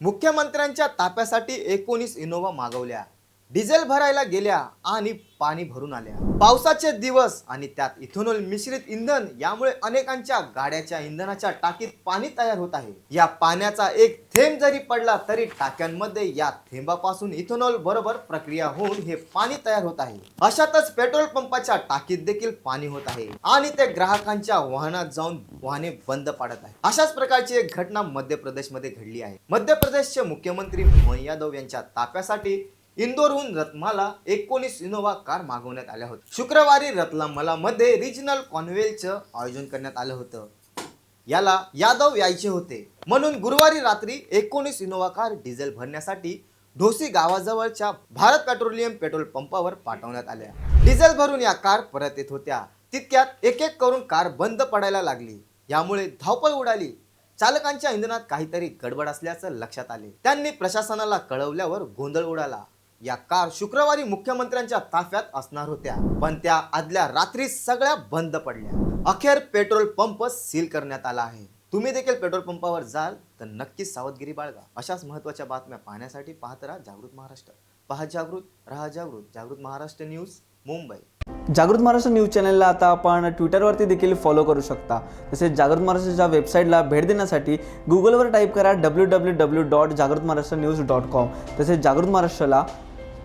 मुख्यमंत्र्यांच्या ताप्यासाठी एकोणीस इनोव्हा मागवल्या. डिझेल भरायला गेल्या आणि पाणी भरून आल्या. पावसाचे दिवस आणि त्यात इथेनॉल मिश्रित इंधन यामुळे अनेकांच्या गाड्याच्या इंधनाच्या टाकीत पाणी तयार होत आहे. या पाण्याचा एक थेंब जरी पडला तरी टाक्यांमध्ये या थेंबापासून इथेनॉल बरोबर प्रक्रिया होऊन हे पाणी तयार होत आहे. अशातच पेट्रोल पंपाच्या टाकीत देखील पाणी होत आहे आणि ते ग्राहकांच्या वाहनात जाऊन वाहने बंद पाडत आहे. अशाच प्रकारची एक घटना मध्य प्रदेशमध्ये घडली आहे. मध्य प्रदेशचे मुख्यमंत्री मोहन यादव यांच्या ताफ्यासाठी इंदोरहून रत्माला एकोणीस इनोव्हा कार मागवण्यात आल्या होत्या. शुक्रवारी रतलामला मध्ये रिजनल कॉन्व्हेलचं आयोजन करण्यात आलं होतं. याला यादव यायचे होते. म्हणून गुरुवारी रात्री एकोणीस इनोव्हा कार डिझेल भरण्यासाठी ढोसी गावाजवळच्या भारत पेट्रोलियम पेट्रोल पंपावर पाठवण्यात आल्या. डिझेल भरून या कार परत येत होत्या. तितक्यात एक एक करून कार बंद पडायला लागली. यामुळे धावपळ उडाली. चालकांच्या इंधनात काहीतरी गडबड असल्याचं लक्षात आले. त्यांनी प्रशासनाला कळवल्यावर गोंधळ उडाला. या कार शुक्रवारी मुख्यमंत्र्यांच्या ताफ्यात असणार होत्या. पण त्या आदल्या रात्री सगळ्या बंद पडल्या. अखेर पेट्रोल पंप सील करण्यात आला आहे. तुम्ही देखील पेट्रोल पंपावर जाल तर नक्कीच सावधगिरी बाळगा. अशाच महत्त्वाच्या बातम्या पाहण्यासाठी पाहत राहा जागृत महाराष्ट्र. पहा जागृत राहा जागृत. जागृत महाराष्ट्र न्यूज मुंबई. जागृत महाराष्ट्र न्यूज चॅनलला आता आपण ट्विटरवरती देखील फॉलो करू शकता. तसेच जागृत महाराष्ट्राच्या वेबसाईटला भेट देण्यासाठी गुगलवर टाईप करा डब्ल्यू डब्ल्यू डब्ल्यू डॉट जागृत महाराष्ट्र न्यूज डॉट कॉम तसेच जागृत महाराष्ट्राला